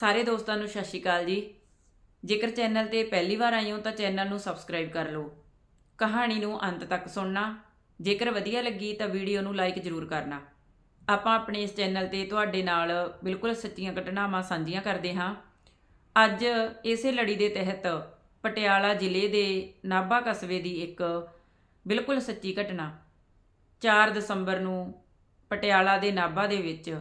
ਸਾਰੇ ਦੋਸਤਾਂ ਨੂੰ ਸਤਿ ਸ਼੍ਰੀ ਅਕਾਲ ਜੀ। ਜੇਕਰ ਚੈਨਲ ਤੇ ਪਹਿਲੀ ਵਾਰ ਆਏ ਹੋ ਤਾਂ ਚੈਨਲ ਨੂੰ ਸਬਸਕ੍ਰਾਈਬ ਕਰ ਲਓ। ਕਹਾਣੀ ਨੂੰ ਅੰਤ ਤੱਕ ਸੁਣਨਾ। ਜੇਕਰ ਵਧੀਆ ਲੱਗੀ ਤਾਂ ਵੀਡੀਓ ਨੂੰ ਲਾਈਕ ਜ਼ਰੂਰ ਕਰਨਾ। ਆਪਾਂ ਆਪਣੇ ਇਸ ਚੈਨਲ ਤੇ ਤੁਹਾਡੇ ਨਾਲ ਬਿਲਕੁਲ ਸੱਚੀਆਂ ਘਟਨਾਵਾਂ ਸਾਂਝੀਆਂ ਕਰਦੇ ਹਾਂ। ਅੱਜ ਇਸੇ ਲੜੀ ਦੇ ਤਹਿਤ ਪਟਿਆਲਾ ਜ਼ਿਲ੍ਹੇ ਦੇ ਨਾਭਾ ਕਸਬੇ ਦੀ ਇੱਕ ਬਿਲਕੁਲ ਸੱਚੀ ਘਟਨਾ। 4 ਦਸੰਬਰ ਨੂੰ ਪਟਿਆਲਾ ਦੇ ਨਾਭਾ ਦੇ ਵਿੱਚ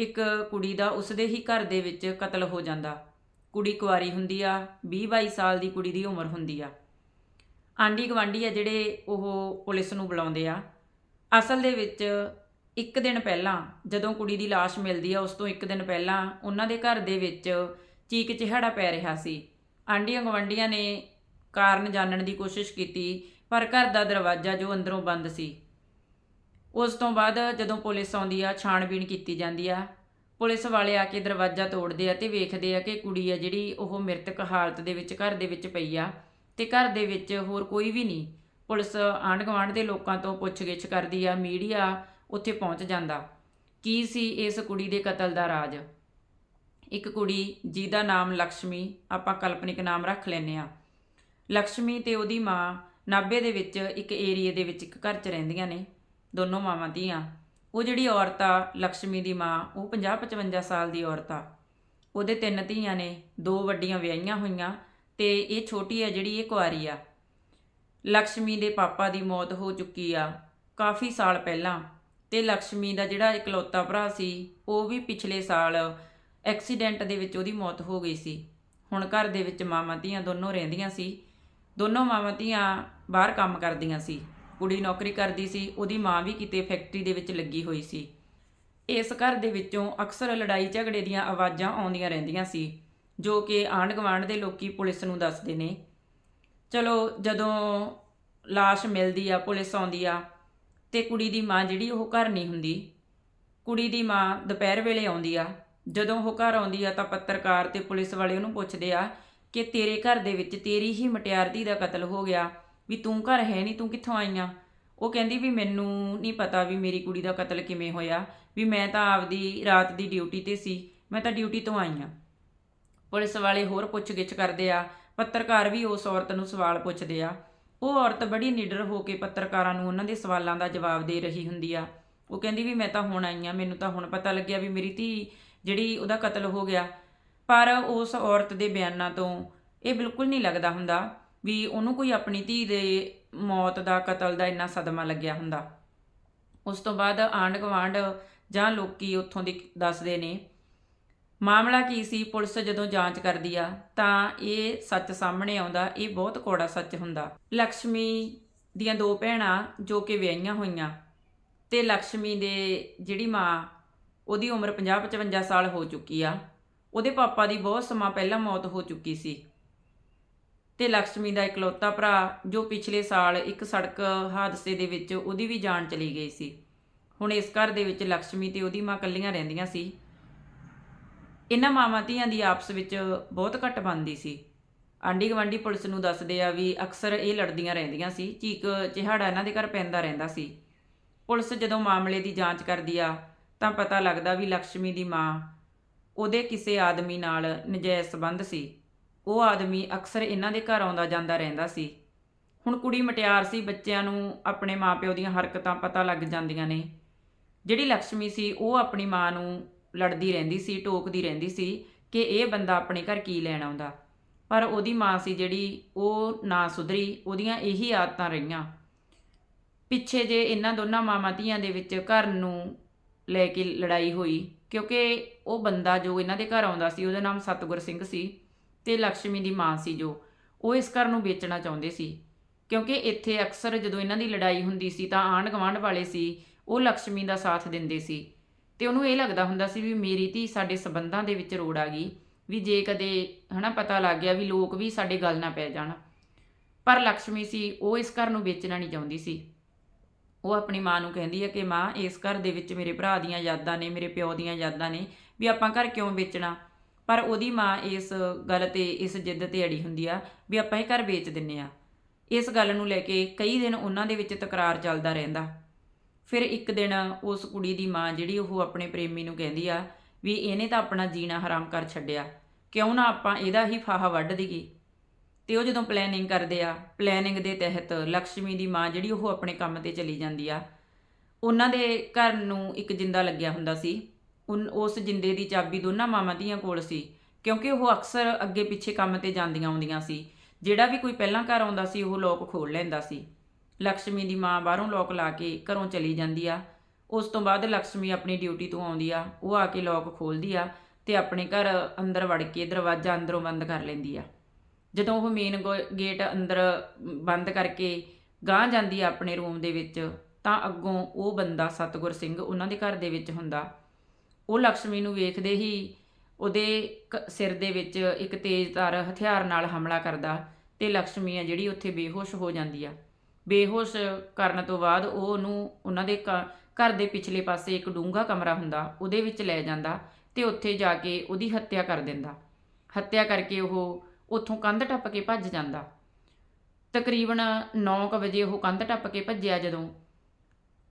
ਇੱਕ ਕੁੜੀ ਦਾ ਉਸਦੇ ਹੀ ਘਰ ਦੇ ਵਿੱਚ ਕਤਲ ਹੋ ਜਾਂਦਾ। ਕੁੜੀ ਕੁਆਰੀ ਹੁੰਦੀ ਆ 20-22 ਸਾਲ ਦੀ ਕੁੜੀ ਦੀ ਉਮਰ ਹੁੰਦੀ ਆ। ਆਂਢੀ ਗਵਾਂਢੀ ਆ ਜਿਹੜੇ ਉਹ ਪੁਲਿਸ ਨੂੰ ਬੁਲਾਉਂਦੇ ਆ। ਅਸਲ ਦੇ ਵਿੱਚ ਇੱਕ ਦਿਨ ਪਹਿਲਾਂ ਜਦੋਂ ਕੁੜੀ ਦੀ ਲਾਸ਼ ਮਿਲਦੀ ਆ, ਉਸ ਤੋਂ ਇੱਕ ਦਿਨ ਪਹਿਲਾਂ ਉਹਨਾਂ ਦੇ ਘਰ ਦੇ ਵਿੱਚ ਚੀਕ ਚਿਹਾੜਾ ਪੈ ਰਿਹਾ ਸੀ। ਆਂਢੀਆਂ ਗਵਾਂਢੀਆਂ ਨੇ ਕਾਰਨ ਜਾਣਨ ਦੀ ਕੋਸ਼ਿਸ਼ ਕੀਤੀ, ਪਰ ਘਰ ਦਾ ਦਰਵਾਜ਼ਾ ਜੋ ਅੰਦਰੋਂ ਬੰਦ ਸੀ। ਉਸ ਤੋਂ ਬਾਅਦ ਜਦੋਂ ਪੁਲਿਸ ਆਉਂਦੀ ਆ, ਛਾਣਬੀਣ ਕੀਤੀ ਜਾਂਦੀ ਆ, ਪੁਲਿਸ ਵਾਲੇ ਆ ਕੇ ਦਰਵਾਜ਼ਾ ਤੋੜਦੇ ਆ ਤੇ ਵੇਖਦੇ ਆ ਕਿ ਕੁੜੀ ਆ ਜਿਹੜੀ ਉਹ ਮ੍ਰਿਤਕ ਹਾਲਤ ਦੇ ਵਿੱਚ, ਘਰ ਦੇ ਵਿੱਚ ਪਈ ਆ ਤੇ ਘਰ ਦੇ ਵਿੱਚ ਹੋਰ ਕੋਈ ਵੀ ਨਹੀਂ। ਪੁਲਿਸ ਆਂਢ ਗਵਾਂਢ ਦੇ ਲੋਕਾਂ ਤੋਂ ਪੁੱਛਗਿੱਛ ਕਰਦੀ ਆ, ਮੀਡੀਆ ਉੱਥੇ ਪਹੁੰਚ ਜਾਂਦਾ। ਕੀ ਸੀ ਇਸ ਕੁੜੀ ਦੇ ਕਤਲ ਦਾ ਰਾਜ? ਇੱਕ ਕੁੜੀ ਜਿਹਦਾ ਨਾਮ ਲక్ష్ਮੀ ਆਪਾਂ ਕਲਪਨਿਕ ਨਾਮ ਰੱਖ ਲੈਨੇ ਆ। ਲక్ష్ਮੀ ਤੇ ਉਹਦੀ ਮਾਂ ਨਾਬੇ ਦੇ ਵਿੱਚ ਇੱਕ ਏਰੀਆ ਦੇ ਵਿੱਚ ਇੱਕ ਘਰ 'ਚ ਰਹਿੰਦੀਆਂ ਨੇ। ਦੋਨੋਂ ਮਾਵਾਂ ਧੀਆਂ ਉਹ ਜਿਹੜੀ ਔਰਤ ਆ ਲక్ష్ਮੀ ਦੀ ਮਾਂ, ਉਹ 50 55 ਸਾਲ ਦੀ ਔਰਤ ਆ। ਉਹਦੇ ਤਿੰਨ ਧੀਆਂ ਨੇ, ਦੋ ਵੱਡੀਆਂ ਵਿਆਹੀਆਂ ਹੋਈਆਂ ਤੇ ਇਹ ਛੋਟੀ ਆ ਜਿਹੜੀ ਇਹ ਕੁਆਰੀ ਆ। ਲక్ష్ਮੀ ਦੇ ਪਾਪਾ ਦੀ ਮੌਤ ਹੋ ਚੁੱਕੀ ਆ ਕਾਫੀ ਸਾਲ ਪਹਿਲਾਂ ਤੇ ਲక్ష్ਮੀ ਦਾ ਜਿਹੜਾ ਇਕਲੌਤਾ ਭਰਾ ਸੀ, ਉਹ ਵੀ ਪਿਛਲੇ ਸਾਲ ਐਕਸੀਡੈਂਟ ਦੇ ਵਿੱਚ ਉਹਦੀ ਮੌਤ ਹੋ ਗਈ ਸੀ। ਹੁਣ ਘਰ ਦੇ ਵਿੱਚ ਮਾਵਾਂ ਧੀਆਂ ਦੋਨੋਂ ਰਹਿੰਦੀਆਂ ਸੀ। ਦੋਨੋਂ ਮਾਵਾਂ ਧੀਆਂ ਬਾਹਰ ਕੰਮ ਕਰਦੀਆਂ ਸੀ। ਕੁੜੀ ਨੌਕਰੀ ਕਰਦੀ ਸੀ, ਉਹਦੀ ਮਾਂ ਵੀ ਕਿਤੇ ਫੈਕਟਰੀ ਦੇ ਵਿੱਚ ਲੱਗੀ ਹੋਈ ਸੀ। ਇਸ ਘਰ ਦੇ ਵਿੱਚੋਂ ਅਕਸਰ ਲੜਾਈ ਝਗੜੇ ਦੀਆਂ ਆਵਾਜ਼ਾਂ ਆਉਂਦੀਆਂ ਰਹਿੰਦੀਆਂ ਸੀ, ਜੋ ਕਿ ਆਂਢ ਗੁਆਂਢ ਦੇ ਲੋਕੀ ਪੁਲਿਸ ਨੂੰ ਦੱਸਦੇ ਨੇ। ਚਲੋ, ਜਦੋਂ লাশ ਮਿਲਦੀ ਆ, ਪੁਲਿਸ ਆਉਂਦੀ ਆ, ਤੇ ਕੁੜੀ ਦੀ ਮਾਂ ਜਿਹੜੀ ਉਹ ਘਰ ਨਹੀਂ ਹੁੰਦੀ। ਕੁੜੀ ਦੀ ਮਾਂ ਦੁਪਹਿਰ ਵੇਲੇ ਆਉਂਦੀ ਆ। ਜਦੋਂ ਉਹ ਘਰ ਆਉਂਦੀ ਆ ਤਾਂ ਪੱਤਰਕਾਰ ਤੇ ਪੁਲਿਸ ਵਾਲੇ ਉਹਨੂੰ ਪੁੱਛਦੇ ਆ ਕਿ ਤੇਰੇ ਘਰ ਦੇ ਵਿੱਚ ਤੇਰੀ ਹੀ ਮਟਿਆਰਦੀ ਦਾ ਕਤਲ ਹੋ ਗਿਆ। ਵੀ ਤੂੰ ਘਰ ਹੈ ਨਹੀਂ ਤੂੰ ਕਿੱਥੋਂ ਆਈ ਆ? ਉਹ ਕਹਿੰਦੀ ਵੀ ਮੈਨੂੰ ਨਹੀਂ ਪਤਾ ਵੀ ਮੇਰੀ ਕੁੜੀ ਦਾ ਕਤਲ ਕਿਵੇਂ ਹੋਇਆ, ਵੀ ਮੈਂ ਤਾਂ ਆਪਦੀ ਰਾਤ ਦੀ ਡਿਊਟੀ ਤੇ ਸੀ, ਮੈਂ ਤਾਂ ਡਿਊਟੀ ਤੋਂ ਆਈ ਆ। ਪੁਲਿਸ ਵਾਲੇ ਹੋਰ ਪੁੱਛਗਿੱਛ ਕਰਦੇ ਆ, ਪੱਤਰਕਾਰ ਵੀ ਉਸ ਔਰਤ ਨੂੰ ਸਵਾਲ ਪੁੱਛਦੇ ਆ। ਉਹ ਔਰਤ ਬੜੀ ਨਿਡਰ ਹੋ ਕੇ ਪੱਤਰਕਾਰਾਂ ਨੂੰ ਉਹਨਾਂ ਦੇ ਸਵਾਲਾਂ ਦਾ ਜਵਾਬ ਦੇ ਰਹੀ ਹੁੰਦੀ ਆ। ਉਹ ਕਹਿੰਦੀ ਵੀ ਮੈਂ ਤਾਂ ਹੁਣ ਆਈ ਆ, ਮੈਨੂੰ ਤਾਂ ਹੁਣ ਪਤਾ ਲੱਗਿਆ ਵੀ ਮੇਰੀ ਧੀ ਜਿਹੜੀ ਉਹਦਾ ਕਤਲ ਹੋ ਗਿਆ। ਪਰ ਉਸ ਔਰਤ ਦੇ ਬਿਆਨਾਂ ਤੋਂ ਇਹ ਬਿਲਕੁਲ ਨਹੀਂ ਲੱਗਦਾ ਹੁੰਦਾ। ਵੀ ਉਹਨੂੰ ਕੋਈ ਆਪਣੀ ਧੀ ਦੇ ਮੌਤ ਦਾ, ਕਤਲ ਦਾ ਇੰਨਾ ਸਦਮਾ ਲੱਗਿਆ ਹੁੰਦਾ। ਉਸ ਤੋਂ ਬਾਅਦ ਆਂਡ ਗਵਾਂਡ ਜਾਂ ਲੋਕੀ ਉੱਥੋਂ ਦੀ ਦੱਸਦੇ ਨੇ, ਮਾਮਲਾ ਕੀ ਸੀ? ਪੁਲਿਸ ਜਦੋਂ ਜਾਂਚ ਕਰਦੀ ਆ, ਤਾਂ ਇਹ ਸੱਚ ਸਾਹਮਣੇ ਆਉਂਦਾ, ਇਹ ਬਹੁਤ ਕੋੜਾ ਸੱਚ ਹੁੰਦਾ। ਲక్ష్ਮੀ ਦੀਆਂ ਦੋ ਭੈਣਾਂ ਜੋ ਕਿ ਵਿਆਹੀਆਂ ਹੋਈਆਂ ਤੇ ਲక్ష్ਮੀ ਦੇ ਜਿਹੜੀ ਮਾਂ, ਉਹਦੀ ਉਮਰ 50 55 ਸਾਲ ਹੋ ਚੁੱਕੀ ਆ। ਉਹਦੇ ਪਾਪਾ ਦੀ ਬਹੁਤ ਸਮਾਂ ਪਹਿਲਾਂ ਮੌਤ ਹੋ ਚੁੱਕੀ ਸੀ। ਤੇ ਲక్ష్ਮੀ ਦਾ ਇਕਲੌਤਾ ਭਰਾ ਜੋ ਪਿਛਲੇ ਸਾਲ ਇੱਕ ਸੜਕ ਹਾਦਸੇ ਦੇ ਵਿੱਚ ਉਹਦੀ ਵੀ ਜਾਨ ਚਲੀ ਗਈ ਸੀ। ਹੁਣ ਇਸ ਘਰ ਦੇ ਵਿੱਚ ਲక్ష్ਮੀ ਤੇ ਉਹਦੀ ਮਾਂ ਇਕੱਲੀਆਂ ਰਹਿੰਦੀਆਂ ਸੀ। ਇਹਨਾਂ ਮਾਵਾਂ ਧੀਆਂ ਦੀ ਆਪਸ ਵਿੱਚ ਬਹੁਤ ਘੱਟ ਬੰਦੀ ਸੀ। ਆਂਡੀ ਗਵਾਂਡੀ ਪੁਲਿਸ ਨੂੰ ਦੱਸਦੇ ਆ ਵੀ ਅਕਸਰ ਇਹ ਲੜਦੀਆਂ ਰਹਿੰਦੀਆਂ ਸੀ, ਚੀਕ ਚਿਹਾੜਾ ਇਹਨਾਂ ਦੇ ਘਰ ਪੈਂਦਾ ਰਹਿੰਦਾ ਸੀ। ਪੁਲਿਸ ਜਦੋਂ ਮਾਮਲੇ ਦੀ ਜਾਂਚ ਕਰਦੀ ਆ, ਤਾਂ ਪਤਾ ਲੱਗਦਾ ਵੀ ਲక్ష్ਮੀ ਦੀ ਮਾਂ ਉਹਦੇ ਕਿਸੇ ਆਦਮੀ ਨਾਲ ਨਜਾਇਜ਼ ਸੰਬੰਧ ਸੀ। ਉਹ ਆਦਮੀ ਅਕਸਰ ਇਹਨਾਂ ਦੇ ਘਰ ਆਉਂਦਾ ਜਾਂਦਾ ਰਹਿੰਦਾ ਸੀ। ਹੁਣ ਕੁੜੀ ਮਟਿਆਰ ਸੀ, ਬੱਚਿਆਂ ਨੂੰ ਆਪਣੇ ਮਾਪਿਓ ਦੀਆਂ ਹਰਕਤਾਂ ਪਤਾ ਲੱਗ ਜਾਂਦੀਆਂ ਨੇ। ਜਿਹੜੀ ਲక్ష్ਮੀ ਸੀ, ਉਹ ਆਪਣੀ ਮਾਂ ਨੂੰ ਲੜਦੀ ਰਹਿੰਦੀ ਸੀ, ਟੋਕਦੀ ਰਹਿੰਦੀ ਸੀ ਕਿ ਇਹ ਬੰਦਾ ਆਪਣੇ ਘਰ ਕੀ ਲੈਣ ਆਉਂਦਾ। ਪਰ ਉਹਦੀ ਮਾਂ ਸੀ ਜਿਹੜੀ, ਉਹ ਨਾ ਸੁਧਰੀ, ਉਹਦੀਆਂ ਇਹੀ ਆਦਤਾਂ ਰਹੀਆਂ। ਪਿੱਛੇ ਜੇ ਇਹਨਾਂ ਦੋਨਾਂ ਮਾਵਾਂ ਧੀਆਂ ਦੇ ਵਿੱਚ ਘਰ ਨੂੰ ਲੈ ਕੇ ਲੜਾਈ ਹੋਈ, ਕਿਉਂਕਿ ਉਹ ਬੰਦਾ ਜੋ ਇਹਨਾਂ ਦੇ ਘਰ ਆਉਂਦਾ ਸੀ, ਉਹਦਾ ਨਾਮ ਸਤਗੁਰ ਸਿੰਘ ਸੀ। ਤੇ ਲక్ష్ਮੀ ਦੀ ਮਾਂ ਸੀ ਜੋ। ਉਹ ਇਸ ਘਰ ਨੂੰ ਵੇਚਣਾ ਚਾਹੁੰਦੇ ਸੀ। ਕਿਉਂਕਿ ਇੱਥੇ ਅਕਸਰ ਜਦੋਂ ਇਹਨਾਂ ਦੀ ਲੜਾਈ ਹੁੰਦੀ ਸੀ ਤਾਂ ਆਂਢ ਗਵਾਂਢ ਵਾਲੇ ਸੀ, ਉਹ ਲక్ష్ਮੀ ਦਾ ਸਾਥ ਦਿੰਦੇ ਸੀ। ਤੇ ਉਹਨੂੰ ਇਹ ਲੱਗਦਾ ਹੁੰਦਾ ਸੀ ਵੀ ਮੇਰੀ ਧੀ ਸਾਡੇ ਸਬੰਧਾਂ ਦੇ ਵਿੱਚ ਰੋੜ ਆ ਗਈ, ਵੀ ਜੇ ਕਦੇ, ਹਨਾ, ਪਤਾ ਲੱਗ ਗਿਆ ਵੀ ਲੋਕ ਵੀ ਸਾਡੇ ਗੱਲ ਨਾ ਪੈ ਜਾਣ। ਪਰ ਲక్ష్ਮੀ ਸੀ, ਉਹ ਇਸ ਘਰ ਨੂੰ ਵੇਚਣਾ ਨਹੀਂ ਚਾਹੁੰਦੀ ਸੀ। ਉਹ ਆਪਣੀ ਮਾਂ ਨੂੰ ਕਹਿੰਦੀ ਹੈ ਕਿ ਮਾਂ, ਇਸ ਘਰ ਦੇ ਵਿੱਚ ਮੇਰੇ ਭਰਾ ਦੀਆਂ ਯਾਦਾਂ ਨੇ, ਮੇਰੇ ਪਿਓ ਦੀਆਂ ਯਾਦਾਂ ਨੇ, ਵੀ ਆਪਾਂ ਘਰ ਕਿਉਂ ਵੇਚਣਾ? ਪਰ ਉਹਦੀ ਮਾਂ ਇਸ ਗੱਲ ਤੇ, ਇਸ ਜਿੱਦ ਤੇ ਅੜੀ ਹੁੰਦੀ ਆ ਵੀ ਆਪਾਂ ਇਹ ਘਰ ਵੇਚ ਦਿੰਨੇ ਆ। ਇਸ ਗੱਲ ਨੂੰ ਲੈ ਕੇ ਕਈ ਦਿਨ ਉਹਨਾਂ ਦੇ ਵਿੱਚ ਤਕਰਾਰ ਚੱਲਦਾ ਰਹਿੰਦਾ। ਫਿਰ ਇੱਕ ਦਿਨ ਉਸ ਕੁੜੀ ਦੀ ਮਾਂ ਜਿਹੜੀ ਉਹ ਆਪਣੇ ਪ੍ਰੇਮੀ ਨੂੰ ਕਹਿੰਦੀ ਆ ਵੀ ਇਹਨੇ ਤਾਂ ਆਪਣਾ ਜੀਣਾ ਹਰਾਮ ਕਰ ਛੱਡਿਆ, ਕਿਉਂ ਨਾ ਆਪਾਂ ਇਹਦਾ ਹੀ ਫਾਹਾ ਵੱਢ ਦਈਏ? ਤੇ ਉਹ ਜਦੋਂ ਪਲੈਨਿੰਗ ਕਰਦੇ ਆ ਪਲੈਨਿੰਗ ਦੇ ਤਹਿਤ ਲక్ష్ਮੀ ਦੀ ਮਾਂ ਜਿਹੜੀ ਉਹ ਆਪਣੇ ਕੰਮ ਤੇ ਚਲੀ ਜਾਂਦੀ ਆ। ਉਹਨਾਂ ਦੇ ਘਰ ਨੂੰ ਇੱਕ ਜਿੰਦਾ ਲੱਗਿਆ ਹੁੰਦਾ ਸੀ ਉਨ- ਉਸ ਜਿੰਦੇ ਦੀ ਚਾਬੀ ਦੋਨਾਂ ਮਾਵਾਂ ਦੀਆਂ ਕੋਲ ਸੀ, ਕਿਉਂਕਿ ਉਹ ਅਕਸਰ ਅੱਗੇ ਪਿੱਛੇ ਕੰਮ ਤੇ ਜਾਂਦੀਆਂ ਆਉਂਦੀਆਂ ਸੀ। ਜਿਹੜਾ ਵੀ ਕੋਈ ਪਹਿਲਾਂ ਘਰ ਆਉਂਦਾ ਸੀ, ਉਹ ਲੋਕ ਖੋਲ ਲੈਂਦਾ ਸੀ। ਲక్ష్ਮੀ ਦੀ ਮਾਂ ਬਾਹਰੋਂ ਲੋਕ ਲਾ ਕੇ ਘਰੋਂ ਚਲੀ ਜਾਂਦੀ ਆ। ਉਸ ਤੋਂ ਬਾਅਦ ਲక్ష్ਮੀ ਆਪਣੀ ਡਿਊਟੀ ਤੋਂ ਆਉਂਦੀ ਆ। ਉਹ ਆ ਕੇ ਲੋਕ ਖੋਲਦੀ ਆ ਤੇ ਆਪਣੇ ਘਰ ਅੰਦਰ ਵੜ ਕੇ ਦਰਵਾਜ਼ਾ ਅੰਦਰੋਂ ਬੰਦ ਕਰ ਲੈਂਦੀ ਆ। ਜਦੋਂ ਉਹ ਮੇਨ ਗੇਟ ਅੰਦਰ ਬੰਦ ਕਰਕੇ ਗਾਂਹ ਜਾਂਦੀ ਆ ਆਪਣੇ ਰੂਮ ਦੇ ਵਿੱਚ, ਤਾਂ ਅੱਗੋਂ ਉਹ ਬੰਦਾ ਸਤਗੁਰ ਸਿੰਘ ਉਹਨਾਂ ਦੇ ਘਰ ਦੇ ਵਿੱਚ ਹੁੰਦਾ। ਉਹ ਲਕਸ਼ਮੀ ਨੂੰ ਵੇਖਦੇ ਹੀ ਉਹਦੇ ਸਿਰ ਦੇ ਵਿੱਚ ਇੱਕ ਤੇਜ਼ਧਾਰ ਹਥਿਆਰ ਨਾਲ ਹਮਲਾ ਕਰਦਾ ਤੇ ਲਕਸ਼ਮੀ ਆ ਜਿਹੜੀ ਉੱਥੇ ਬੇਹੋਸ਼ ਹੋ ਜਾਂਦੀ ਆ। ਬੇਹੋਸ਼ ਕਰਨ ਤੋਂ ਬਾਅਦ ਉਹ ਉਹਨੂੰ ਉਹਨਾਂ ਦੇ ਘਰ ਦੇ ਪਿਛਲੇ ਪਾਸੇ ਇੱਕ ਡੂੰਘਾ ਕਮਰਾ ਹੁੰਦਾ, ਉਹਦੇ ਵਿੱਚ ਲੈ ਜਾਂਦਾ ਤੇ ਉੱਥੇ ਜਾ ਕੇ ਉਹਦੀ ਹੱਤਿਆ ਕਰ ਦਿੰਦਾ। ਹੱਤਿਆ ਕਰਕੇ ਉਹ ਉੱਥੋਂ ਕੰਧ ਟੱਪ ਕੇ ਭੱਜ ਜਾਂਦਾ। ਤਕਰੀਬਨ 9:00 ਵਜੇ ਉਹ ਕੰਧ ਟੱਪ ਕੇ ਭੱਜਿਆ ਜਦੋਂ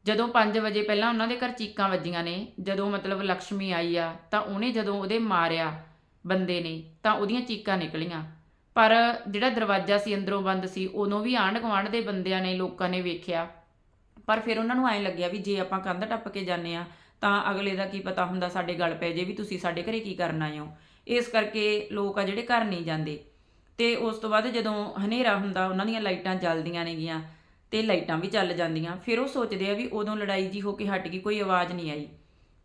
ਜਦੋਂ 5 ਵਜੇ ਪਹਿਲਾਂ ਉਹਨਾਂ ਦੇ ਘਰ ਚੀਕਾਂ ਵੱਜੀਆਂ ਨੇ, ਜਦੋਂ ਮਤਲਬ ਲక్ష్ਮੀ ਆਈ ਆ, ਤਾਂ ਉਹਨੇ ਜਦੋਂ ਉਹਦੇ ਮਾਰਿਆ ਬੰਦੇ ਨੇ, ਤਾਂ ਉਹਦੀਆਂ ਚੀਕਾਂ ਨਿਕਲੀਆਂ। ਪਰ ਜਿਹੜਾ ਦਰਵਾਜ਼ਾ ਸੀ ਅੰਦਰੋਂ ਬੰਦ ਸੀ, ਉਦੋਂ ਵੀ ਆਂਢ ਗੁਆਂਢ ਦੇ ਬੰਦਿਆਂ ਨੇ, ਲੋਕਾਂ ਨੇ ਵੇਖਿਆ। ਪਰ ਫਿਰ ਉਹਨਾਂ ਨੂੰ ਐਂ ਲੱਗਿਆ ਵੀ ਜੇ ਆਪਾਂ ਕੰਧ ਟੱਪ ਕੇ ਜਾਂਦੇ ਆ ਤਾਂ ਅਗਲੇ ਦਾ ਕੀ ਪਤਾ ਹੁੰਦਾ ਸਾਡੇ ਗਲ ਪੈ ਜੇ ਵੀ ਤੁਸੀਂ ਸਾਡੇ ਘਰੇ ਕੀ ਕਰਨ ਆਏ ਹੋ। ਇਸ ਕਰਕੇ ਲੋਕ ਆ ਜਿਹੜੇ ਘਰ ਨਹੀਂ ਜਾਂਦੇ। ਤੇ ਉਸ ਤੋਂ ਬਾਅਦ ਜਦੋਂ ਹਨੇਰਾ ਹੁੰਦਾ, ਉਹਨਾਂ ਦੀਆਂ ਲਾਈਟਾਂ ਜਲਦੀਆਂ ਨੇਗੀਆਂ। ਤੇ ਲਾਈਟਾਂ ਵੀ ਚੱਲ ਜਾਂਦੀਆਂ। ਫਿਰ ਉਹ ਸੋਚਦੇ ਆ ਵੀ ਉਦੋਂ ਲੜਾਈ ਜੀ ਹੋ ਕੇ ਹਟ ਗਈ, ਕੋਈ ਆਵਾਜ਼ ਨਹੀਂ ਆਈ।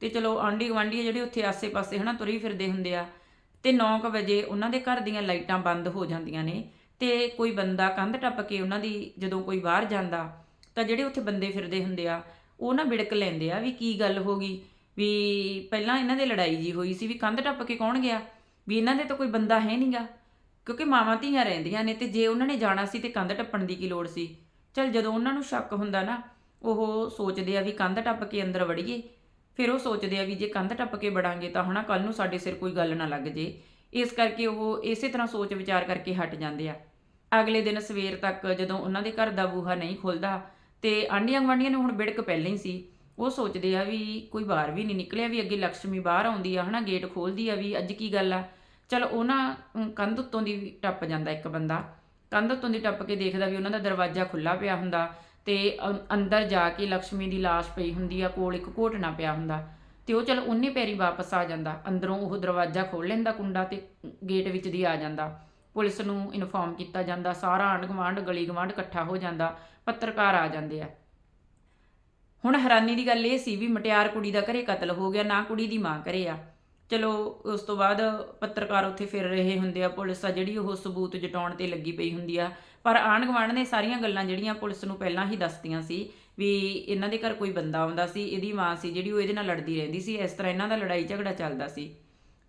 ਤੇ ਚਲੋ ਆਂਢੀ ਗੁਆਂਢੀ ਜਿਹੜੇ ਉੱਥੇ ਆਸੇ-ਪਾਸੇ ਹਨਾ ਤੁਰੀ ਫਿਰਦੇ ਹੁੰਦੇ ਆ, ਤੇ 9:00 ਵਜੇ ਉਹਨਾਂ ਦੇ ਘਰ ਦੀਆਂ ਲਾਈਟਾਂ ਬੰਦ ਹੋ ਜਾਂਦੀਆਂ ਨੇ, ਤੇ ਕੋਈ ਬੰਦਾ ਕੰਧ ਟੱਪ ਕੇ ਉਹਨਾਂ ਦੀ ਜਦੋਂ ਕੋਈ ਬਾਹਰ ਜਾਂਦਾ, ਤਾਂ ਜਿਹੜੇ ਉੱਥੇ ਬੰਦੇ ਫਿਰਦੇ ਹੁੰਦੇ ਆ, ਉਹ ਨਾ ਵਿੜਕ ਲੈਂਦੇ ਆ ਵੀ ਕੀ ਗੱਲ ਹੋ ਗਈ? ਵੀ ਪਹਿਲਾਂ ਇਹਨਾਂ ਦੇ ਲੜਾਈ ਜੀ ਹੋਈ ਸੀ ਵੀ ਕੰਧ ਟੱਪ ਕੇ ਕੌਣ ਗਿਆ? ਵੀ ਇਹਨਾਂ ਦੇ ਤਾਂ ਕੋਈ ਬੰਦਾ ਹੈ ਨਹੀਂਗਾ ਕਿਉਂਕਿ ਮਾਵਾਂ ਧੀਆਂ ਰਹਿੰਦੀਆਂ ਨੇ ਤੇ ਜੇ ਉਹਨਾਂ ਨੇ ਜਾਣਾ ਸੀ ਤੇ ਕੰਧ ਟੱਪਣ ਦੀ ਕੀ ਲੋੜ ਸੀ? ਚਲ ਜਦੋਂ ਉਹਨਾਂ ਨੂੰ ਸ਼ੱਕ ਹੁੰਦਾ ਨਾ, ਉਹ ਸੋਚਦੇ ਆ ਵੀ ਕੰਧ ਟੱਪ ਕੇ ਅੰਦਰ ਵੜੀਏ। ਫਿਰ ਉਹ ਸੋਚਦੇ ਆ ਵੀ ਜੇ ਕੰਧ ਟੱਪ ਕੇ ਵੜਾਂਗੇ ਤਾਂ ਹਨਾ ਕੱਲ ਨੂੰ ਸਾਡੇ ਸਿਰ ਕੋਈ ਗੱਲ ਨਾ ਲੱਗ ਜੇ। ਇਸ ਕਰਕੇ ਉਹ ਇਸੇ ਤਰ੍ਹਾਂ ਸੋਚ ਵਿਚਾਰ ਕਰਕੇ ਹਟ ਜਾਂਦੇ ਆ। ਅਗਲੇ ਦਿਨ ਸਵੇਰ ਤੱਕ ਜਦੋਂ ਉਹਨਾਂ ਦੇ ਘਰ ਦਾ ਬੂਹਾ ਨਹੀਂ ਖੁੱਲਦਾ ਤੇ ਆਂਢੀਆਂ ਗੁਆਂਢੀਆਂ ਨੂੰ ਹੁਣ ਬਿੜਕ ਪਹਿਲਾਂ ਹੀ ਸੀ, ਉਹ ਸੋਚਦੇ ਆ ਵੀ ਕੋਈ ਬਾਹਰ ਵੀ ਨਹੀਂ ਨਿਕਲਿਆ ਵੀ ਅੱਗੇ ਲక్ష్ਮੀ ਬਾਹਰ ਆਉਂਦੀ ਆ ਹਨਾ ਗੇਟ ਖੋਲਦੀ ਆ ਵੀ ਅੱਜ ਕੀ ਗੱਲ ਆ। ਚਲ ਉਹਨਾਂ ਕੰਧ ਉੱਤੋਂ ਦੀ ਟੱਪ ਜਾਂਦਾ ਇੱਕ ਬੰਦਾ। ਕੰਧ ਉੱਤੋਂ ਦੀ ਟੱਪ ਕੇ ਦੇਖਦਾ ਵੀ ਉਹਨਾਂ ਦਾ ਦਰਵਾਜ਼ਾ ਖੁੱਲਾ ਪਿਆ ਹੁੰਦਾ ਤੇ ਅੰ- ਅੰਦਰ ਜਾ ਕੇ ਲక్ష్ਮੀ ਦੀ ਲਾਸ਼ ਪਈ ਹੁੰਦੀ ਆ, ਕੋਲ ਇੱਕ ਘੋਟਣਾ ਪਿਆ ਹੁੰਦਾ ਤੇ ਉਹ ਚਲ ਉਹਨੇ ਪੈਰੀ ਵਾਪਸ ਆ ਜਾਂਦਾ, ਅੰਦਰੋਂ ਉਹ ਦਰਵਾਜ਼ਾ ਖੋਲ ਲੈਂਦਾ ਕੁੰਡਾ ਤੇ ਗੇਟ ਵਿੱਚ ਦੀ ਆ ਜਾਂਦਾ। ਪੁਲਿਸ ਨੂੰ ਇਨਫੋਰਮ ਕੀਤਾ ਜਾਂਦਾ, ਸਾਰਾ ਆਂਢ ਗੁਆਂਢ ਗਲੀ ਗੁਆਂਢ ਇਕੱਠਾ ਹੋ ਜਾਂਦਾ, ਪੱਤਰਕਾਰ ਆ ਜਾਂਦੇ ਆ। ਹੁਣ ਹੈਰਾਨੀ ਦੀ ਗੱਲ ਇਹ ਸੀ ਵੀ ਮਟਿਆਰ ਕੁੜੀ ਦਾ ਘਰੇ ਕਤਲ ਹੋ ਗਿਆ, ਨਾ ਕੁੜੀ ਦੀ ਮਾਂ ਘਰੇ ਆ। ਚਲੋ, ਉਸ ਤੋਂ ਬਾਅਦ ਪੱਤਰਕਾਰ ਉੱਥੇ ਫਿਰ ਰਹੇ ਹੁੰਦੇ ਆ, ਪੁਲਿਸ ਆ ਜਿਹੜੀ ਉਹ ਸਬੂਤ ਜਟਾਉਣ ਤੇ ਲੱਗੀ ਪਈ ਹੁੰਦੀ ਆ। ਪਰ ਆਂਢ ਗੁਆਂਢ ਨੇ ਸਾਰੀਆਂ ਗੱਲਾਂ ਜਿਹੜੀਆਂ ਪੁਲਿਸ ਨੂੰ ਪਹਿਲਾਂ ਹੀ ਦੱਸਤੀਆਂ ਸੀ ਵੀ ਇਹਨਾਂ ਦੇ ਘਰ ਕੋਈ ਬੰਦਾ ਆਉਂਦਾ ਸੀ, ਇਹਦੀ ਮਾਂ ਸੀ ਜਿਹੜੀ ਉਹ ਇਹਦੇ ਨਾਲ ਲੜਦੀ ਰਹਿੰਦੀ ਸੀ, ਇਸ ਤਰ੍ਹਾਂ ਇਹਨਾਂ ਦਾ ਲੜਾਈ ਝਗੜਾ ਚੱਲਦਾ ਸੀ।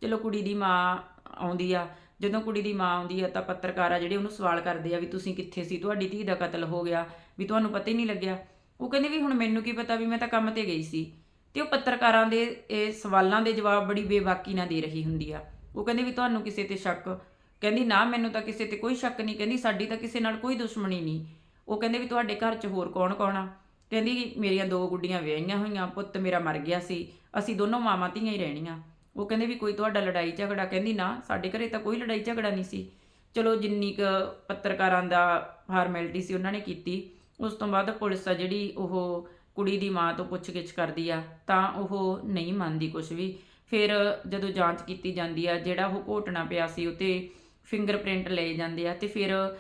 ਚਲੋ, ਕੁੜੀ ਦੀ ਮਾਂ ਆਉਂਦੀ ਆ। ਜਦੋਂ ਕੁੜੀ ਦੀ ਮਾਂ ਆਉਂਦੀ ਆ ਤਾਂ ਪੱਤਰਕਾਰ ਆ ਜਿਹੜੇ ਉਹਨੂੰ ਸਵਾਲ ਕਰਦੇ ਆ ਵੀ ਤੁਸੀਂ ਕਿੱਥੇ ਸੀ? ਤੁਹਾਡੀ ਧੀ ਦਾ ਕਤਲ ਹੋ ਗਿਆ, ਵੀ ਤੁਹਾਨੂੰ ਪਤਾ ਹੀ ਨਹੀਂ ਲੱਗਿਆ। ਉਹ ਕਹਿੰਦੇ ਵੀ ਹੁਣ ਮੈਨੂੰ ਕੀ ਪਤਾ ਵੀ ਮੈਂ ਤਾਂ ਕੰਮ ਤੇ ਗਈ ਸੀ। ਤੇ ਉਹ ਪੱਤਰਕਾਰਾਂ ਦੇ, ਇਹ ਸਵਾਲਾਂ ਦੇ ਜਵਾਬ ਬੜੀ ਬੇਬਾਕੀ ਨਾਲ ਦੇ ਰਹੀ ਹੁੰਦੀ ਆ। ਉਹ ਕਹਿੰਦੇ ਵੀ ਤੁਹਾਨੂੰ ਕਿਸੇ ਤੇ ਸ਼ੱਕ? ਕਹਿੰਦੀ, ਨਾ, ਮੈਨੂੰ ਤਾਂ ਕਿਸੇ ਤੇ ਕੋਈ ਸ਼ੱਕ ਨਹੀਂ। ਕਹਿੰਦੀ, ਸਾਡੀ ਤਾਂ ਕਿਸੇ ਨਾਲ ਕੋਈ ਦੁਸ਼ਮਣੀ ਨਹੀਂ। ਉਹ ਕਹਿੰਦੇ ਵੀ, ਤੁਹਾਡੇ ਘਰ 'ਚ ਹੋਰ ਕੌਣ ਕੌਣ ਆ? ਕਹਿੰਦੀ, ਮੇਰੀਆਂ ਦੋ ਗੁੱਡੀਆਂ ਵਿਆਹੀਆਂ ਹੋਈਆਂ, ਪੁੱਤ ਮੇਰਾ ਮਰ ਗਿਆ ਸੀ। ਅਸੀਂ ਦੋਨੋਂ ਮਾਵਾਂ ਧੀਆਂ ਹੀ ਰਹਿਣੀਆਂ। ਉਹ ਕਹਿੰਦੇ ਵੀ, ਕੋਈ ਤੁਹਾਡਾ ਲੜਾਈ ਝਗੜਾ? ਕਹਿੰਦੀ, ਨਾ, ਸਾਡੇ ਘਰੇ ਤਾਂ ਕੋਈ ਲੜਾਈ ਝਗੜਾ ਨਹੀਂ ਸੀ। ਚਲੋ, ਜਿੰਨੀ ਕੁ ਪੱਤਰਕਾਰਾਂ ਦਾ ਫਾਰਮੈਲਿਟੀ ਸੀ, ਉਹਨਾਂ ਨੇ ਕੀਤੀ। ਉਸ ਤੋਂ ਬਾਅਦ ਪੁਲਿਸ ਆ ਜਿਹੜੀ, ਉਹ ਕੁੜੀ ਦੀ ਮਾਂ ਤੋਂ ਪੁੱਛਗਿੱਛ ਕਰਦੀ ਆ, ਤਾਂ ਉਹ ਨਹੀਂ ਮੰਨਦੀ ਕੁਝ ਵੀ। ਫਿਰ ਜਦੋਂ ਜਾਂਚ ਕੀਤੀ ਜਾਂਦੀ ਆ, ਜਿਹੜਾ ਉਹ ਘੋਟਣਾ ਪਿਆ ਸੀ ਉਤੇ ਫਿੰਗਰਪ੍ਰਿੰਟ ਲਏ ਜਾਂਦੇ ਆ ਤੇ ਫਿਰ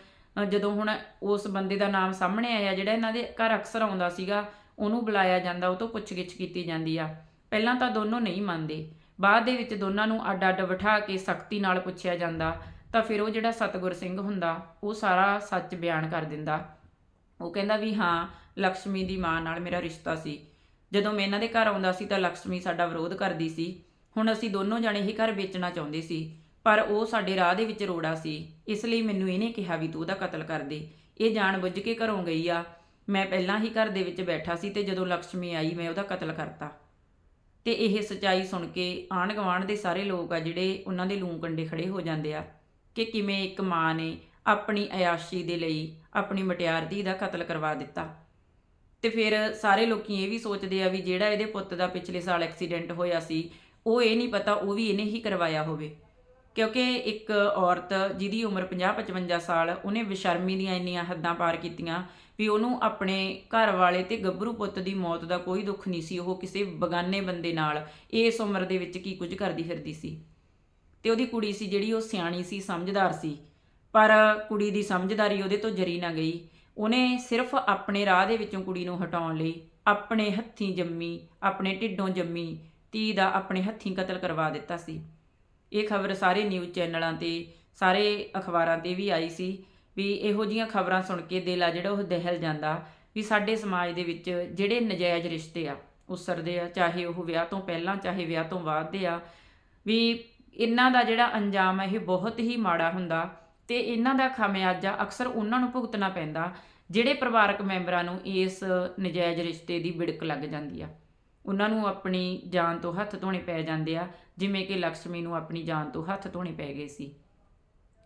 ਜਦੋਂ ਹੁਣ ਉਸ ਬੰਦੇ ਦਾ ਨਾਮ ਸਾਹਮਣੇ ਆਇਆ, ਜਿਹੜਾ ਇਹਨਾਂ ਦੇ ਘਰ ਅਕਸਰ ਆਉਂਦਾ ਸੀਗਾ, ਉਹਨੂੰ ਬੁਲਾਇਆ ਜਾਂਦਾ, ਉਹ ਤੋਂ ਪੁੱਛਗਿੱਛ ਕੀਤੀ ਜਾਂਦੀ ਆ। ਪਹਿਲਾਂ ਤਾਂ ਦੋਨੋਂ ਨਹੀਂ ਮੰਨਦੇ। ਬਾਅਦ ਦੇ ਵਿੱਚ ਦੋਨਾਂ ਨੂੰ ਅੱਡ-ਅੱਡ ਬਿਠਾ ਕੇ ਸਖਤੀ ਨਾਲ ਪੁੱਛਿਆ ਜਾਂਦਾ, ਤਾਂ ਫਿਰ ਉਹ ਜਿਹੜਾ ਸਤਗੁਰ ਸਿੰਘ ਹੁੰਦਾ, ਉਹ ਸਾਰਾ ਸੱਚ ਬਿਆਨ ਕਰ ਦਿੰਦਾ। ਉਹ ਕਹਿੰਦਾ ਵੀ ਹਾਂ ਲక్ష్ਮੀ ਦੀ ਮਾਂ ਨਾਲ ਮੇਰਾ ਰਿਸ਼ਤਾ ਸੀ। ਜਦੋਂ ਮੈਂ ਇਹਨਾਂ ਦੇ ਘਰ ਆਉਂਦਾ ਸੀ ਤਾਂ ਲక్ష్ਮੀ ਸਾਡਾ ਵਿਰੋਧ ਕਰਦੀ ਸੀ। ਹੁਣ ਅਸੀਂ ਦੋਨੋਂ ਜਣੇ ਹੀ ਘਰ ਵੇਚਣਾ ਚਾਹੁੰਦੇ ਸੀ, ਪਰ ਉਹ ਸਾਡੇ ਰਾਹ ਦੇ ਵਿੱਚ ਰੋੜਾ ਸੀ। ਇਸ ਲਈ ਮੈਨੂੰ ਇਹਨੇ ਕਿਹਾ ਵੀ ਤੂੰ ਉਹਦਾ ਕਤਲ ਕਰ ਦੇ। ਇਹ ਜਾਣ ਬੁੱਝ ਕੇ ਘਰੋਂ ਗਈ ਆ। ਮੈਂ ਪਹਿਲਾਂ ਹੀ ਘਰ ਦੇ ਵਿੱਚ ਬੈਠਾ ਸੀ ਤੇ ਜਦੋਂ ਲక్ష్ਮੀ ਆਈ, ਮੈਂ ਉਹਦਾ ਕਤਲ ਕਰਤਾ। ਤੇ ਇਹ ਸਚਾਈ ਸੁਣ ਕੇ ਆਣ ਗਵਾਣ ਦੇ ਸਾਰੇ ਲੋਕ ਆ ਜਿਹੜੇ ਉਹਨਾਂ ਦੇ ਲੂੰ ਕੰਡੇ ਖੜੇ ਹੋ ਜਾਂਦੇ ਆ ਕਿ ਕਿਵੇਂ ਇੱਕ ਮਾਂ ਨੇ ਆਪਣੀ ਅਯਾਸ਼ੀ ਦੇ ਲਈ ਆਪਣੀ ਮਟਿਆਰ ਦੀ ਦਾ ਕਤਲ ਕਰਵਾ ਦਿੱਤਾ। ਤੇ ਫਿਰ ਸਾਰੇ ਲੋਕੀ ਇਹ ਵੀ ਸੋਚਦੇ ਆ ਵੀ ਜਿਹੜਾ ਇਹਦੇ ਪੁੱਤ ਦਾ ਪਿਛਲੇ ਸਾਲ ਐਕਸੀਡੈਂਟ ਹੋਇਆ ਸੀ, ਉਹ ਇਹ ਨਹੀਂ ਪਤਾ, ਉਹ ਵੀ ਇਹਨੇ ਹੀ ਕਰਵਾਇਆ ਹੋਵੇ। ਕਿਉਂਕਿ ਇੱਕ ਔਰਤ ਜਿਹਦੀ ਉਮਰ 50-55 ਸਾਲ, ਉਹਨੇ ਬੇਸ਼ਰਮੀ ਦੀਆਂ ਇੰਨੀਆਂ ਹੱਦਾਂ ਪਾਰ ਕੀਤੀਆਂ ਵੀ ਉਹਨੂੰ ਆਪਣੇ ਘਰ ਵਾਲੇ ਤੇ ਗੱਭਰੂ ਪੁੱਤ ਦੀ ਮੌਤ ਦਾ ਕੋਈ ਦੁੱਖ ਨਹੀਂ ਸੀ, ਉਹ ਕਿਸੇ ਬਗਾਨੇ ਬੰਦੇ ਨਾਲ ਇਸ ਉਮਰ ਦੇ ਵਿੱਚ ਕੀ ਕੁਝ ਕਰਦੀ ਫਿਰਦੀ ਸੀ। ਤੇ ਉਹਦੀ ਕੁੜੀ ਸੀ ਜਿਹੜੀ ਉਹ ਸਿਆਣੀ ਸੀ, ਸਮਝਦਾਰ ਸੀ, ਪਰ ਕੁੜੀ ਦੀ ਸਮਝਦਾਰੀ ਉਹਦੇ ਤੋਂ ਜਰੀ ਨਾ ਗਈ। ਉਹਨੇ ਸਿਰਫ ਆਪਣੇ ਰਾਹ ਦੇ ਵਿੱਚੋਂ ਕੁੜੀ ਨੂੰ ਹਟਾਉਣ ਲਈ ਆਪਣੇ ਹੱਥੀਂ ਜੰਮੀ, ਆਪਣੇ ਢਿੱਡੋਂ ਜੰਮੀ ਧੀ ਦਾ ਆਪਣੇ ਹੱਥੀਂ ਕਤਲ ਕਰਵਾ ਦਿੱਤਾ ਸੀ। ਇਹ ਖਬਰ ਸਾਰੇ ਨਿਊਜ਼ ਚੈਨਲਾਂ ਤੇ, ਸਾਰੇ ਅਖਬਾਰਾਂ ਤੇ ਵੀ ਆਈ ਸੀ ਵੀ ਇਹੋ ਜੀਆਂ ਖਬਰਾਂ ਸੁਣ ਕੇ ਦਿਲ ਆ ਜਿਹੜਾ ਉਹ ਦਹਿਲ ਜਾਂਦਾ ਵੀ ਸਾਡੇ ਸਮਾਜ ਦੇ ਵਿੱਚ ਜਿਹੜੇ ਨਜਾਇਜ਼ ਰਿਸ਼ਤੇ ਆ, ਉਸਰਦੇ ਆ, ਚਾਹੇ ਉਹ ਵਿਆਹ ਤੋਂ ਪਹਿਲਾਂ, ਚਾਹੇ ਵਿਆਹ ਤੋਂ ਬਾਅਦ ਦੇ ਆ, ਵੀ ਇਹਨਾਂ ਦਾ ਜਿਹੜਾ ਅੰਜਾਮ ਹੈ ਇਹ ਬਹੁਤ ਹੀ ਮਾੜਾ ਹੁੰਦਾ। ਤੇ ਇਹਨਾਂ ਦਾ ਖਾਮਿਆਜਾ ਅਕਸਰ ਉਹਨਾਂ ਨੂੰ ਭੁਗਤਣਾ ਪੈਂਦਾ, ਜਿਹੜੇ ਪਰਿਵਾਰਕ ਮੈਂਬਰਾਂ ਨੂੰ ਇਸ ਨਜਾਇਜ਼ ਰਿਸ਼ਤੇ ਦੀ ਵਿੜਕ ਲੱਗ ਜਾਂਦੀ ਆ। ਉਹਨਾਂ ਨੂੰ ਆਪਣੀ ਜਾਨ ਤੋਂ ਹੱਥ ਧੋਣੇ ਪੈ ਜਾਂਦੇ ਆ, ਜਿਵੇਂ ਕਿ ਲక్ష్ਮੀ ਨੂੰ ਆਪਣੀ ਜਾਨ ਤੋਂ ਹੱਥ ਧੋਣੇ ਪੈ ਗਏ ਸੀ।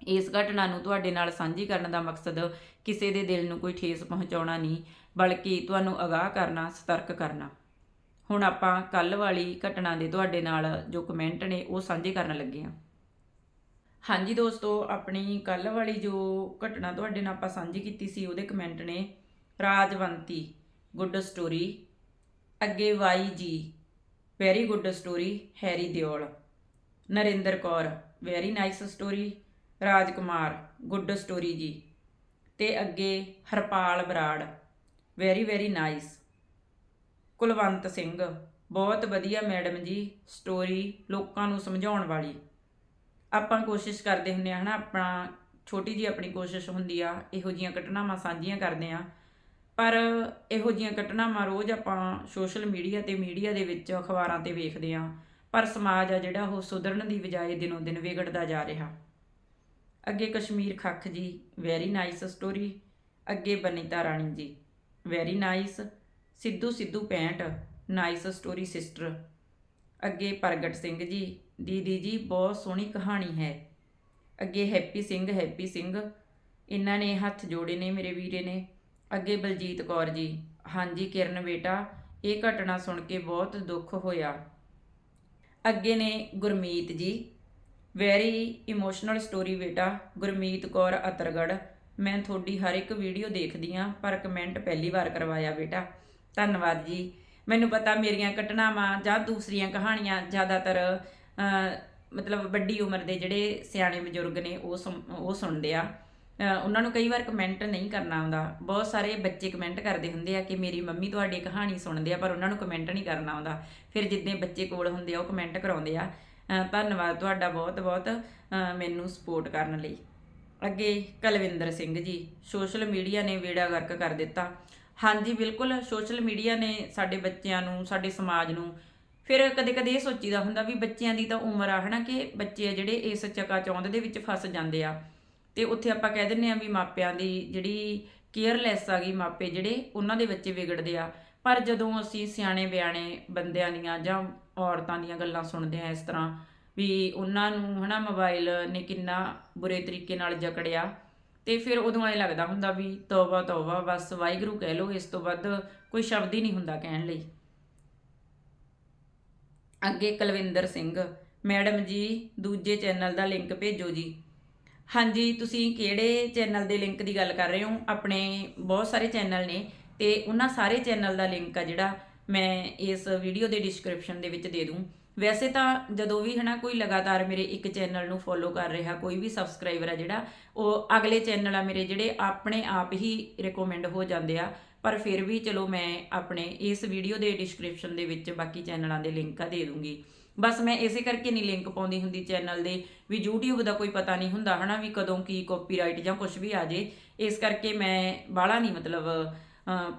ਇਸ ਘਟਨਾ ਨੂੰ ਤੁਹਾਡੇ ਨਾਲ ਸਾਂਝੀ ਕਰਨ ਦਾ ਮਕਸਦ ਕਿਸੇ ਦੇ ਦਿਲ ਨੂੰ ਕੋਈ ਠੇਸ ਪਹੁੰਚਾਉਣਾ ਨਹੀਂ, ਬਲਕਿ ਤੁਹਾਨੂੰ ਅਗਾਹ ਕਰਨਾ, ਸਤਰਕ ਕਰਨਾ। ਹੁਣ ਆਪਾਂ ਕੱਲ ਵਾਲੀ ਘਟਨਾ ਦੇ ਤੁਹਾਡੇ ਨਾਲ ਜੋ ਕਮੈਂਟ ਨੇ ਉਹ ਸਾਂਝੇ ਕਰਨ ਲੱਗੇ ਹਾਂ। ਹਾਂਜੀ ਦੋਸਤੋ, ਆਪਣੀ ਕੱਲ ਵਾਲੀ ਜੋ ਘਟਨਾ ਤੁਹਾਡੇ ਨਾਲ ਆਪਾਂ ਸਾਂਝੀ ਕੀਤੀ ਸੀ, ਉਹਦੇ ਕਮੈਂਟ ਨੇ ਰਾਜਵੰਤੀ ਗੁੱਡ ਸਟੋਰੀ ਅੱਗੇ ਵਾਈ ਜੀ very good story Harry Deol, Narinder Kaur very nice story Raj Kumar good story ji, ਤੇ ਅੱਗੇ Harpal Brar very very nice Kulwant Singh, ਬਹੁਤ ਵਧੀਆ ਮੈਡਮ ਜੀ ਸਟੋਰੀ ਲੋਕਾਂ ਨੂੰ ਸਮਝਾਉਣ ਵਾਲੀ। ਆਪਾਂ ਕੋਸ਼ਿਸ਼ ਕਰਦੇ ਹੁੰਦੇ ਆ, ਹਨਾ, ਆਪਣਾ ਛੋਟੀ ਜੀ ਆਪਣੀ ਕੋਸ਼ਿਸ਼ ਹੁੰਦੀ ਆ, ਇਹੋ ਜੀਆਂ ਘਟਨਾਵਾਂ ਸਾਂਝੀਆਂ ਕਰਦੇ ਆ। ਪਰ ਇਹੋ ਜੀਆਂ ਘਟਨਾਵਾਂ ਰੋਜ਼ ਆਪਾਂ ਸੋਸ਼ਲ ਮੀਡੀਆ ਤੇ, ਮੀਡੀਆ ਦੇ ਵਿੱਚ ਅਖਬਾਰਾਂ ਤੇ ਵੇਖਦੇ ਆ, ਪਰ ਸਮਾਜ ਆ ਜਿਹੜਾ ਉਹ ਸੁਧਰਨ ਦੀ ਬਜਾਏ ਦਿਨੋਂ ਦਿਨ ਵਿਗੜਦਾ ਜਾ ਰਿਹਾ। ਅੱਗੇ ਕਸ਼ਮੀਰ ਖੱਖ ਜੀ, ਵੈਰੀ ਨਾਈਸ ਸਟੋਰੀ, ਅੱਗੇ Banita Rani ji, very nice, Sidhu Sidhu 65 nice story sister. ਅੱਗੇ ਪ੍ਰਗਟ ਸਿੰਘ ਜੀ, ਦੀਦੀ ਜੀ, ਬਹੁਤ ਸੋਹਣੀ ਕਹਾਣੀ ਹੈ। ਅੱਗੇ ਹੈਪੀ ਸਿੰਘ ਹੈਪੀ ਸਿੰਘ। ਇਹਨਾਂ ਨੇ ਹੱਥ ਜੋੜੇ ਨੇ ਮੇਰੇ ਵੀਰੇ ਨੇ। ਅੱਗੇ ਬਲਜੀਤ ਕੌਰ ਜੀ, ਹਾਂਜੀ ਕਿਰਨ ਬੇਟਾ, ਇਹ ਘਟਨਾ ਸੁਣ ਕੇ ਬਹੁਤ ਦੁੱਖ ਹੋਇਆ। ਅੱਗੇ ਨੇ ਗੁਰਮੀਤ ਜੀ ਵੈਰੀ ਇਮੋਸ਼ਨਲ ਸਟੋਰੀ ਬੇਟਾ। ਗੁਰਮੀਤ ਕੌਰ ਅਤਰਗੜ, ਮੈਂ ਤੁਹਾਡੀ ਹਰ ਇੱਕ ਵੀਡੀਓ ਦੇਖਦੀ ਆ ਪਰ ਕਮੈਂਟ ਪਹਿਲੀ ਵਾਰ ਕਰਵਾਇਆ ਬੇਟਾ। ਧੰਨਵਾਦ ਜੀ। ਮੈਨੂੰ ਪਤਾ ਮੇਰੀਆਂ ਘਟਨਾਵਾਂ ਜਾਂ ਦੂਸਰੀਆਂ ਕਹਾਣੀਆਂ ਜ਼ਿਆਦਾਤਰ ਮਤਲਬ ਵੱਡੀ ਉਮਰ ਦੇ ਜਿਹੜੇ ਸਿਆਣੇ ਬਜ਼ੁਰਗ ਨੇ, ਉਹ ਸੁਣ- ਉਹ ਸੁਣਦੇ ਆ। ਉਹਨਾਂ ਨੂੰ ਕਈ ਵਾਰ ਕਮੈਂਟ ਨਹੀਂ ਕਰਨਾ ਆਉਂਦਾ। ਬਹੁਤ ਸਾਰੇ ਬੱਚੇ ਕਮੈਂਟ ਕਰਦੇ ਹੁੰਦੇ ਆ ਕਿ ਮੇਰੀ ਮੰਮੀ ਤੁਹਾਡੀ ਕਹਾਣੀ ਸੁਣਦੇ ਆ, ਪਰ ਉਹਨਾਂ ਨੂੰ ਕਮੈਂਟ ਨਹੀਂ ਕਰਨਾ ਆਉਂਦਾ। ਫਿਰ ਜਿੱਦਾਂ ਬੱਚੇ ਕੋਲ ਹੁੰਦੇ ਆ, ਉਹ ਕਮੈਂਟ ਕਰਾਉਂਦੇ ਆ। ਧੰਨਵਾਦ ਤੁਹਾਡਾ ਬਹੁਤ ਬਹੁਤ ਮੈਨੂੰ ਸਪੋਰਟ ਕਰਨ ਲਈ। ਅੱਗੇ ਕਲਵਿੰਦਰ ਸਿੰਘ ਜੀ ਸੋਸ਼ਲ ਮੀਡੀਆ ਨੇ ਵੇੜਾ ਗਰਕ ਕਰ ਦਿੱਤਾ। ਹਾਂਜੀ, ਬਿਲਕੁਲ। ਸੋਸ਼ਲ ਮੀਡੀਆ ਨੇ ਸਾਡੇ ਬੱਚਿਆਂ ਨੂੰ, ਸਾਡੇ ਸਮਾਜ ਨੂੰ ਫਿਰ ਕਦੇ-ਕਦੇ ਇਹ ਸੋਚੀਦਾ ਹੁੰਦਾ ਵੀ ਬੱਚਿਆਂ ਦੀ ਤਾਂ ਉਮਰ ਆ, ਹਨਾ, ਕਿ ਬੱਚੇ ਆ ਜਿਹੜੇ ਇਸ ਚੱਕਾ ਚੌਂਦ ਦੇ ਵਿੱਚ ਫਸ ਜਾਂਦੇ ਆ। ਤੇ ਉੱਥੇ ਆਪਾਂ ਕਹਿ ਦਿੰਨੇ ਆ ਵੀ ਮਾਪਿਆਂ ਦੀ ਜਿਹੜੀ ਕੇਅਰਲੈਸ ਆ ਗਈ ਮਾਪੇ ਜਿਹੜੇ, ਉਹਨਾਂ ਦੇ ਬੱਚੇ ਵਿਗੜਦੇ ਆ। ਪਰ ਜਦੋਂ ਅਸੀਂ ਸਿਆਣੇ ਬਿਆਣੇ ਬੰਦਿਆਂ ਦੀਆਂ ਜਾਂ ਔਰਤਾਂ ਦੀਆਂ ਗੱਲਾਂ ਸੁਣਦੇ ਆ ਇਸ ਤਰ੍ਹਾਂ ਵੀ ਉਹਨਾਂ ਨੂੰ, ਹਨਾ ਮੋਬਾਈਲ ਨੇ ਕਿੰਨਾ ਬੁਰੇ ਤਰੀਕੇ ਨਾਲ ਜਕੜਿਆ। ਤੇ ਫਿਰ ਉਦੋਂ ਐ ਲੱਗਦਾ ਹੁੰਦਾ ਵੀ ਤੌਬਾ ਤੌਬਾ, ਬਸ ਵਾਹਿਗੁਰੂ ਕਹਿ ਲੋ ਇਸ ਤੋਂ ਵੱਧ ਕੋਈ ਸ਼ਬਦ ਹੀ ਨਹੀਂ ਹੁੰਦਾ ਕਹਿਣ ਲਈ। ਅੱਗੇ ਕੁਲਵਿੰਦਰ ਸਿੰਘ, ਮੈਡਮ ਜੀ, ਦੂਜੇ ਚੈਨਲ ਦਾ ਲਿੰਕ ਭੇਜੋ ਜੀ। ਹਾਂਜੀ, ਤੁਸੀਂ ਕਿਹੜੇ ਚੈਨਲ ਦੇ ਲਿੰਕ ਦੀ ਗੱਲ ਕਰ ਰਹੇ ਹੋ? ਆਪਣੇ ਬਹੁਤ ਸਾਰੇ ਚੈਨਲ ਨੇ ਤੇ ਉਹਨਾਂ ਸਾਰੇ ਚੈਨਲ ਦਾ ਲਿੰਕ ਆ ਜਿਹੜਾ ਮੈਂ ਇਸ ਵੀਡੀਓ ਦੇ ਡਿਸਕ੍ਰਿਪਸ਼ਨ ਦੇ ਵਿੱਚ ਦੇ ਦੂੰ। ਵੈਸੇ ਤਾਂ ਜਦੋਂ ਵੀ ਹਨਾ ਕੋਈ ਲਗਾਤਾਰ ਮੇਰੇ ਇੱਕ ਚੈਨਲ ਨੂੰ ਫੋਲੋ ਕਰ ਰਿਹਾ, ਕੋਈ ਵੀ ਸਬਸਕ੍ਰਾਈਬਰ ਆ ਜਿਹੜਾ, ਉਹ ਅਗਲੇ ਚੈਨਲ ਆ ਮੇਰੇ ਜਿਹੜੇ ਆਪਣੇ ਆਪ ਹੀ ਰეკਮੈਂਡ ਹੋ ਜਾਂਦੇ ਆ। ਪਰ ਫਿਰ ਵੀ ਚਲੋ ਮੈਂ ਆਪਣੇ ਇਸ ਵੀਡੀਓ ਦੇ ਡਿਸਕ੍ਰਿਪਸ਼ਨ ਦੇ ਵਿੱਚ ਬਾਕੀ ਚੈਨਲਾਂ ਦੇ ਲਿੰਕ ਆ ਦੇ ਦੂੰਗੀ। ਬਸ ਮੈਂ ਇਸੇ ਕਰਕੇ ਨਹੀਂ ਲਿੰਕ ਪਾਉਂਦੀ ਹੁੰਦੀ ਚੈਨਲ ਦੇ ਵੀ YouTube ਦਾ ਕੋਈ ਪਤਾ ਨਹੀਂ ਹੁੰਦਾ ਹਨਾ ਵੀ ਕਦੋਂ ਕੀ ਕਾਪੀਰਾਈਟ ਜਾਂ ਕੁਝ ਵੀ ਆ ਜੇ। ਇਸ ਕਰਕੇ ਮੈਂ ਬਾਹਲਾ ਨਹੀਂ ਮਤਲਬ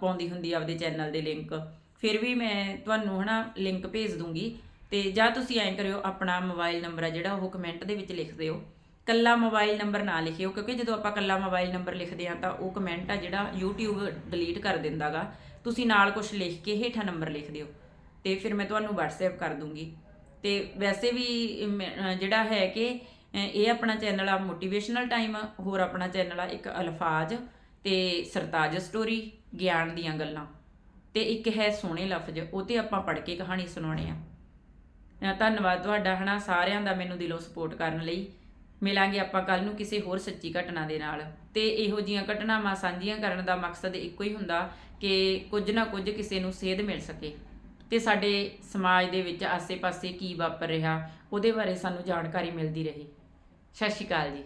ਪਾਉਂਦੀ ਹੁੰਦੀ ਆਪਦੇ ਚੈਨਲ ਦੇ ਲਿੰਕ ਫਿਰ ਵੀ ਮੈਂ ਤੁਹਾਨੂੰ ਹਨਾ ਲਿੰਕ ਭੇਜ ਦੂੰਗੀ। ਤੇ ਜਾਂ ਤੁਸੀਂ ਐਂ ਕਰਿਓ, ਆਪਣਾ ਮੋਬਾਈਲ ਨੰਬਰ ਆ ਜਿਹੜਾ ਉਹ ਕਮੈਂਟ ਦੇ ਵਿੱਚ ਲਿਖ ਦਿਓ। ਕੱਲਾ ਮੋਬਾਈਲ ਨੰਬਰ ਨਾ ਲਿਖਿਓ, ਕਿਉਂਕਿ ਜਦੋਂ ਆਪਾਂ ਕੱਲਾ ਮੋਬਾਈਲ ਨੰਬਰ ਲਿਖਦੇ ਆ ਤਾਂ ਉਹ ਕਮੈਂਟ ਆ ਜਿਹੜਾ YouTube ਡਿਲੀਟ ਕਰ ਦਿੰਦਾਗਾ। ਤੁਸੀਂ ਨਾਲ ਕੁਝ ਲਿਖ ਕੇ ਹੇਠਾਂ ਨੰਬਰ ਲਿਖ ਦਿਓ। ਤੇ ਫਿਰ ਮੈਂ ਤੁਹਾਨੂੰ WhatsApp ਕਰ ਦੂੰਗੀ। ਤੇ ਵੈਸੇ ਵੀ ਮੈਂ- ਜਿਹੜਾ ਹੈ ਕਿ ਇਹ ਆਪਣਾ ਚੈਨਲ ਆ ਮੋਟੀਵੇਸ਼ਨਲ ਟਾਈਮ ਹੋਰ ਆਪਣਾ ਚੈਨਲ ਆ, ਇੱਕ ਅਲਫਾਜ਼ ਤੇ ਸਰਤਾਜ ਸਟੋਰੀ ਗਿਆਨ ਦੀਆਂ ਗੱਲਾਂ। ਤੇ ਇੱਕ ਹੈ ਸੋਹਣੇ ਲਫ਼ਜ਼, ਉਹ ਤੇ ਆਪਾਂ ਪੜ੍ਹ ਕੇ ਕਹਾਣੀ ਸੁਣਾਉਣੇ ਆ। ਧੰਨਵਾਦ ਤੁਹਾਡਾ ਹਨਾ, ਸਾਰਿਆਂ ਦਾ ਮੈਨੂੰ ਦਿਲੋਂ ਸਪੋਰਟ ਕਰਨ ਲਈ। ਮਿਲਾਂਗੇ ਆਪਾਂ ਕੱਲ ਨੂੰ ਕਿਸੇ ਹੋਰ ਸੱਚੀ ਘਟਨਾ ਦੇ ਨਾਲ। ਤੇ ਇਹੋ ਜੀਆਂ ਘਟਨਾਵਾਂ ਸਾਂਝੀਆਂ ਕਰਨ ਦਾ ਮਕਸਦ ਇੱਕੋ ਹੀ ਹੁੰਦਾ ਕਿ ਕੁਝ ਨਾ ਕੁਝ ਕਿਸੇ ਨੂੰ ਸੇਧ ਮਿਲ ਸਕੇ। ਤੇ ਸਾਡੇ ਸਮਾਜ ਦੇ ਵਿੱਚ ਆਸੇ-ਪਾਸੇ ਕੀ ਵਾਪਰ ਰਿਹਾ, ਉਹਦੇ ਬਾਰੇ ਸਾਨੂੰ ਜਾਣਕਾਰੀ ਮਿਲਦੀ ਰਹੇ। ਸਤਿ ਸ਼੍ਰੀ ਅਕਾਲ ਜੀ।